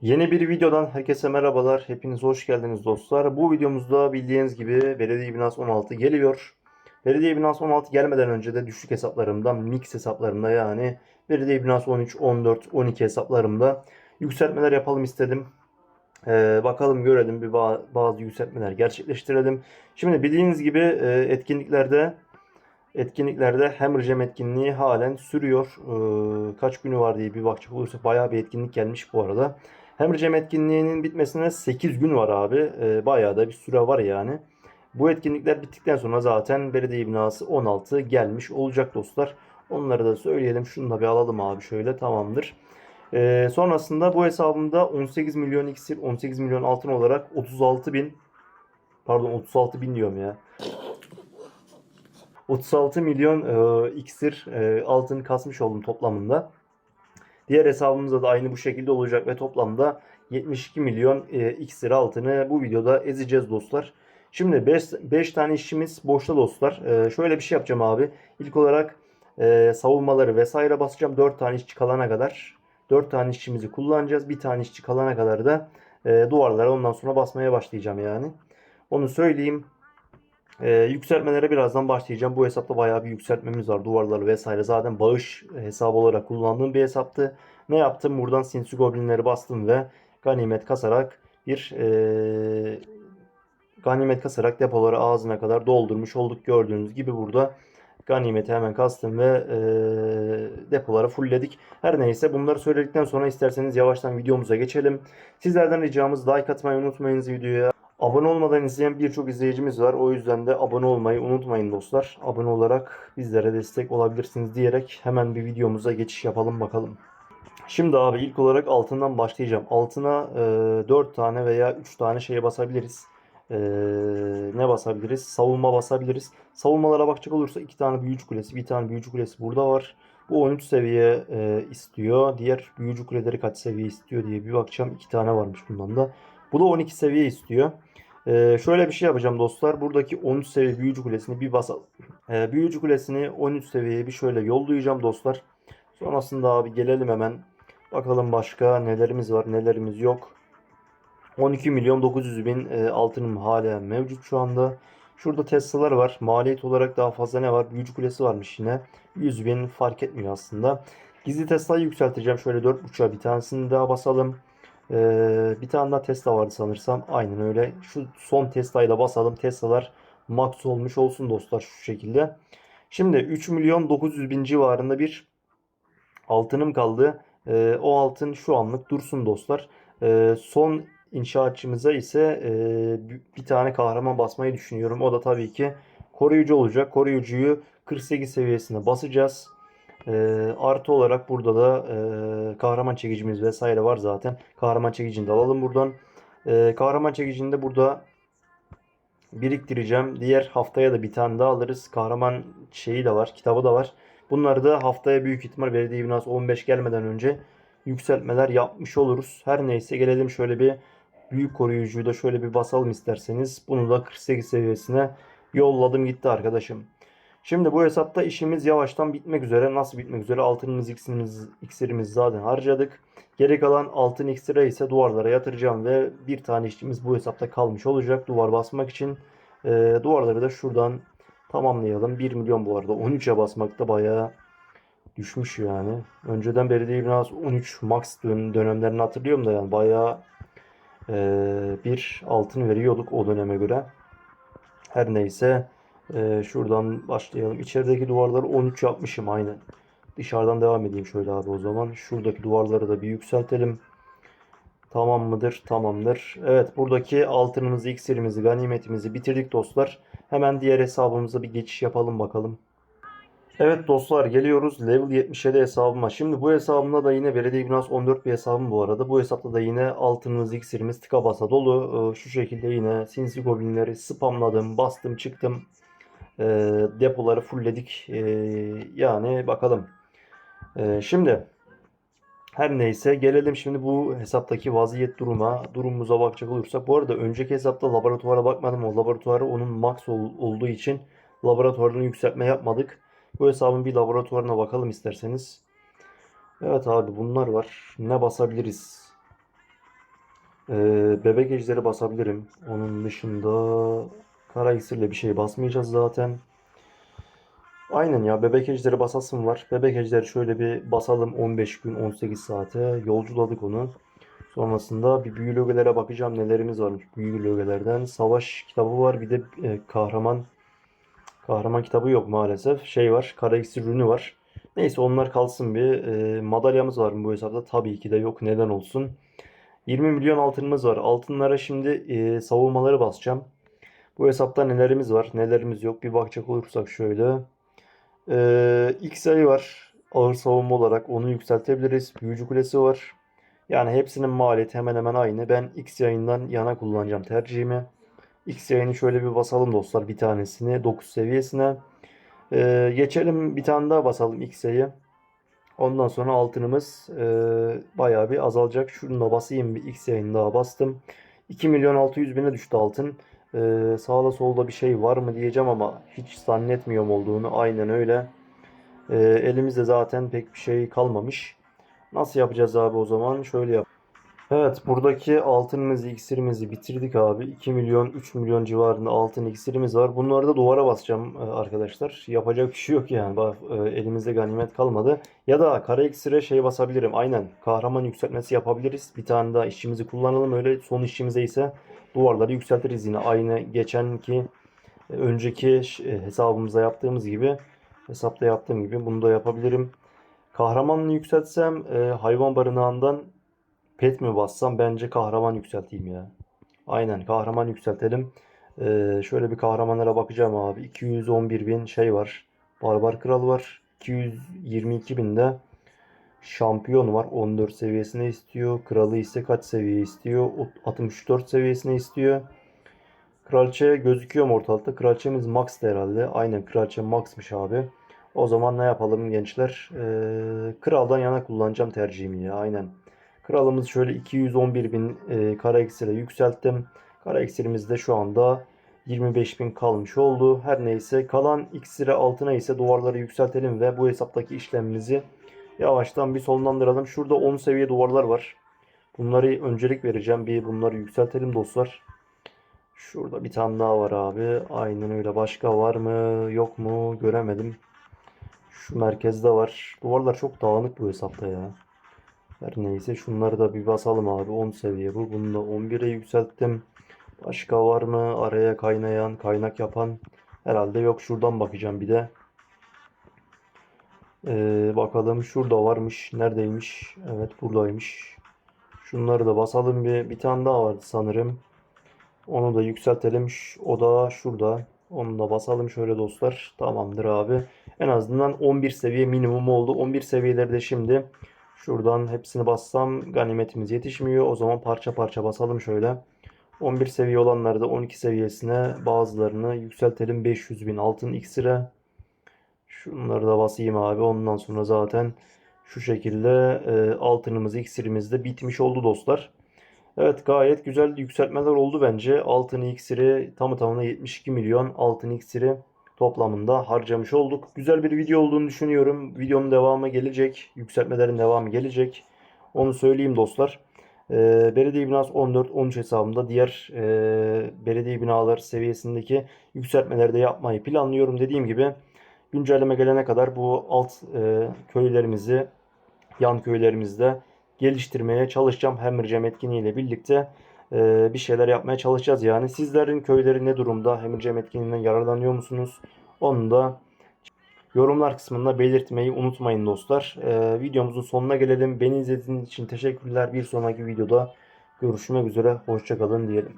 Yeni bir videodan herkese merhabalar. Hepiniz hoş geldiniz dostlar. Bu videomuzda bildiğiniz gibi Belediye Binası 16 geliyor. Belediye Binası 16 gelmeden önce de düşük hesaplarımda, mix hesaplarımda yani Belediye Binası 13, 14, 12 hesaplarımda yükseltmeler yapalım istedim. Ee, bakalım görelim bir ba- bazı yükseltmeler gerçekleştirelim. Şimdi bildiğiniz gibi e, etkinliklerde etkinliklerde Hammer Jam etkinliği halen sürüyor. Ee, kaç günü var diye bir bakacak olursak bayağı bir etkinlik gelmiş bu arada. Hammer Jam etkinliğinin bitmesine 8 gün var abi. Ee, bayağı da bir süre var yani. Bu etkinlikler bittikten sonra zaten belediye binası 16 gelmiş olacak dostlar. Onları da söyleyelim. Şunu da bir alalım abi şöyle tamamdır. Ee, sonrasında bu hesabımda 18 milyon iksir, 18 milyon altın olarak 36 bin pardon 36 bin diyorum ya. 36 milyon e, iksir e, altın kasmış oldum toplamında. Diğer hesabımızda da aynı bu şekilde olacak ve toplamda 72 milyon e, iksir altını bu videoda ezeceğiz dostlar. Şimdi 5 tane işimiz boşta dostlar. E, şöyle bir şey yapacağım abi. İlk olarak e, savunmaları vesaire basacağım. 4 tane işçi kalana kadar. 4 tane işçimizi kullanacağız. Bir tane işçi kalana kadar da e, duvarlara ondan sonra basmaya başlayacağım yani. Onu söyleyeyim. Ee, yükseltmelere birazdan başlayacağım. Bu hesapta bayağı bir yükseltmemiz var. Duvarları vesaire. Zaten bağış hesabı olarak kullandığım bir hesaptı. Ne yaptım? Buradan sinsi goblinleri bastım ve ganimet kasarak bir ee, ganimet kasarak depoları ağzına kadar doldurmuş olduk. Gördüğünüz gibi burada ganimeti hemen kastım ve ee, depoları fullledik. Her neyse bunları söyledikten sonra isterseniz yavaştan videomuza geçelim. Sizlerden ricamız like atmayı unutmayınız videoya. Abone olmadan izleyen birçok izleyicimiz var. O yüzden de abone olmayı unutmayın dostlar. Abone olarak bizlere destek olabilirsiniz diyerek hemen bir videomuza geçiş yapalım bakalım. Şimdi abi ilk olarak altından başlayacağım. Altına e, 4 tane veya 3 tane şeye basabiliriz. E, ne basabiliriz? Savunma basabiliriz. Savunmalara bakacak olursa 2 tane büyücü kulesi, bir tane büyücü kulesi burada var. Bu 13 seviye e, istiyor. Diğer büyücü kuleleri kaç seviye istiyor diye bir bakacağım. 2 tane varmış bundan da. Bu da 12 seviye istiyor. Ee, şöyle bir şey yapacağım dostlar. Buradaki 13 seviye büyücü kulesini bir basalım. Ee, büyücü kulesini 13 seviyeye bir şöyle yollayacağım dostlar. Sonrasında abi gelelim hemen. Bakalım başka nelerimiz var nelerimiz yok. 12 milyon 900 bin e, altınım hala mevcut şu anda. Şurada Tesla'lar var. Maliyet olarak daha fazla ne var? Büyücü kulesi varmış yine. 100 bin fark etmiyor aslında. Gizli Tesla'yı yükselteceğim. Şöyle 4.5'a bir tanesini daha basalım. Ee, bir tane daha Tesla vardı sanırsam. Aynen öyle. Şu son Tesla'yı da basalım. Tesla'lar max olmuş olsun dostlar şu şekilde. Şimdi 3 milyon 900 bin civarında bir altınım kaldı. Ee, o altın şu anlık dursun dostlar. Ee, son inşaatçımıza ise e, bir tane kahraman basmayı düşünüyorum. O da tabii ki koruyucu olacak. Koruyucuyu 48 seviyesine basacağız. E, artı olarak burada da e, kahraman çekicimiz vesaire var zaten. Kahraman çekicini de alalım buradan. E, kahraman çekicini de burada biriktireceğim. Diğer haftaya da bir tane daha alırız. Kahraman şeyi de var, kitabı da var. Bunları da haftaya büyük ihtimal belediye binası 15 gelmeden önce yükseltmeler yapmış oluruz. Her neyse gelelim şöyle bir büyük koruyucuyu da şöyle bir basalım isterseniz. Bunu da 48 seviyesine yolladım gitti arkadaşım. Şimdi bu hesapta işimiz yavaştan bitmek üzere. Nasıl bitmek üzere? Altınımız, iksirimiz, iksirimizi zaten harcadık. Geri kalan altın iksire ise duvarlara yatıracağım ve bir tane işçimiz bu hesapta kalmış olacak duvar basmak için. Ee, duvarları da şuradan tamamlayalım. 1 milyon bu arada. 13'e basmakta bayağı düşmüş yani. Önceden belediye binası 13 max dön- dönemlerini hatırlıyorum da yani bayağı e, bir altın veriyorduk o döneme göre. Her neyse. Ee, şuradan başlayalım. İçerideki duvarları 13 yapmışım aynen. Dışarıdan devam edeyim şöyle abi o zaman. Şuradaki duvarları da bir yükseltelim. Tamam mıdır? Tamamdır. Evet buradaki altınımızı, iksirimizi, ganimetimizi bitirdik dostlar. Hemen diğer hesabımıza bir geçiş yapalım bakalım. Evet dostlar geliyoruz level 77 hesabıma. Şimdi bu hesabımda da yine belediye binası 14 bir hesabım bu arada. Bu hesapta da yine altınımız, iksirimiz tıka basa dolu. Ee, şu şekilde yine sinsi goblinleri spamladım, bastım, çıktım. E, depoları fullledik. E, yani bakalım. E, şimdi her neyse gelelim şimdi bu hesaptaki vaziyet duruma. Durumumuza bakacak olursak. Bu arada önceki hesapta laboratuvara bakmadım. O laboratuvarı onun max ol- olduğu için laboratuvarını yükseltme yapmadık. Bu hesabın bir laboratuvarına bakalım isterseniz. Evet abi bunlar var. Ne basabiliriz? Ee, bebek ejderi basabilirim. Onun dışında kara iksirle bir şey basmayacağız zaten. Aynen ya bebek ejderi basasım var. Bebek ejderi şöyle bir basalım 15 gün 18 saate yolculadık onu. Sonrasında bir büyü logelere bakacağım nelerimiz varmış büyü logelerden. Savaş kitabı var bir de e, kahraman kahraman kitabı yok maalesef. Şey var kara iksir ürünü var. Neyse onlar kalsın bir. E, madalyamız var mı bu hesapta? Tabii ki de yok neden olsun. 20 milyon altınımız var. Altınlara şimdi e, savunmaları basacağım. Bu hesapta nelerimiz var nelerimiz yok bir bakacak olursak şöyle. Ee, X sayı var. Ağır savunma olarak onu yükseltebiliriz. Büyücü kulesi var. Yani hepsinin maliyeti hemen hemen aynı. Ben X yayından yana kullanacağım tercihimi. X yayını şöyle bir basalım dostlar bir tanesini 9 seviyesine. Ee, geçelim bir tane daha basalım X yayı. Ondan sonra altınımız e, bayağı bir azalacak. Şunu da basayım bir X yayını daha bastım. 2 milyon 600 bine düştü altın. Ee, sağda solda bir şey var mı diyeceğim ama hiç zannetmiyorum olduğunu. Aynen öyle. Ee, elimizde zaten pek bir şey kalmamış. Nasıl yapacağız abi o zaman? Şöyle yap. Evet buradaki altınımızı, iksirimizi bitirdik abi. 2 milyon, 3 milyon civarında altın iksirimiz var. Bunları da duvara basacağım e, arkadaşlar. Yapacak bir şey yok yani. Bak e, elimizde ganimet kalmadı. Ya da kara iksire şey basabilirim. Aynen kahraman yükseltmesi yapabiliriz. Bir tane daha işçimizi kullanalım. Öyle son işçimize ise duvarları yükseltiriz yine. Aynı geçenki e, önceki e, hesabımızda yaptığımız gibi hesapta yaptığım gibi bunu da yapabilirim. Kahramanını yükseltsem e, hayvan barınağından pet mi bassam bence kahraman yükselteyim ya. Aynen kahraman yükseltelim. E, şöyle bir kahramanlara bakacağım abi. 211 bin şey var. Barbar Kral var. 222 bin de şampiyon var. 14 seviyesine istiyor. Kralı ise kaç seviye istiyor? 64 seviyesine istiyor. Kraliçe gözüküyor mu ortalıkta? Kraliçemiz Max herhalde. Aynen kraliçe Max'mış abi. O zaman ne yapalım gençler? Ee, kraldan yana kullanacağım tercihimi ya. Aynen. Kralımız şöyle 211 bin e, kara eksire yükselttim. Kara eksirimiz de şu anda 25 bin kalmış oldu. Her neyse kalan iksire altına ise duvarları yükseltelim ve bu hesaptaki işlemimizi yavaştan bir sonlandıralım. Şurada 10 seviye duvarlar var. Bunları öncelik vereceğim. Bir bunları yükseltelim dostlar. Şurada bir tane daha var abi. Aynen öyle. Başka var mı? Yok mu? Göremedim. Şu merkezde var. Duvarlar çok dağınık bu hesapta ya. Her neyse şunları da bir basalım abi. 10 seviye bu. Bunu da 11'e yükselttim. Başka var mı? Araya kaynayan, kaynak yapan. Herhalde yok. Şuradan bakacağım bir de. Ee, bakalım şurada varmış. Neredeymiş? Evet buradaymış. Şunları da basalım bir. Bir tane daha vardı sanırım. Onu da yükseltelim. O da şurada. Onu da basalım şöyle dostlar. Tamamdır abi. En azından 11 seviye minimum oldu. 11 seviyelerde şimdi şuradan hepsini bassam ganimetimiz yetişmiyor. O zaman parça parça basalım şöyle. 11 seviye olanları da 12 seviyesine bazılarını yükseltelim. 500 bin altın iksire. Şunları da basayım abi. Ondan sonra zaten şu şekilde e, altınımız, iksirimiz de bitmiş oldu dostlar. Evet gayet güzel yükseltmeler oldu bence. Altın iksiri tamı tamına 72 milyon altın iksiri toplamında harcamış olduk. Güzel bir video olduğunu düşünüyorum. Videonun devamı gelecek. Yükseltmelerin devamı gelecek. Onu söyleyeyim dostlar. Ee, belediye binası 14-13 hesabımda diğer e, belediye binaları seviyesindeki yükseltmeleri de yapmayı planlıyorum. Dediğim gibi güncelleme gelene kadar bu alt e, köylerimizi yan köylerimizde geliştirmeye çalışacağım. Hemircem etkinliğiyle birlikte e, bir şeyler yapmaya çalışacağız yani. Sizlerin köyleri ne durumda? Hemircem etkinliğinden yararlanıyor musunuz? Onu da yorumlar kısmında belirtmeyi unutmayın dostlar. E, videomuzun sonuna gelelim. Beni izlediğiniz için teşekkürler. Bir sonraki videoda görüşmek üzere. Hoşçakalın diyelim.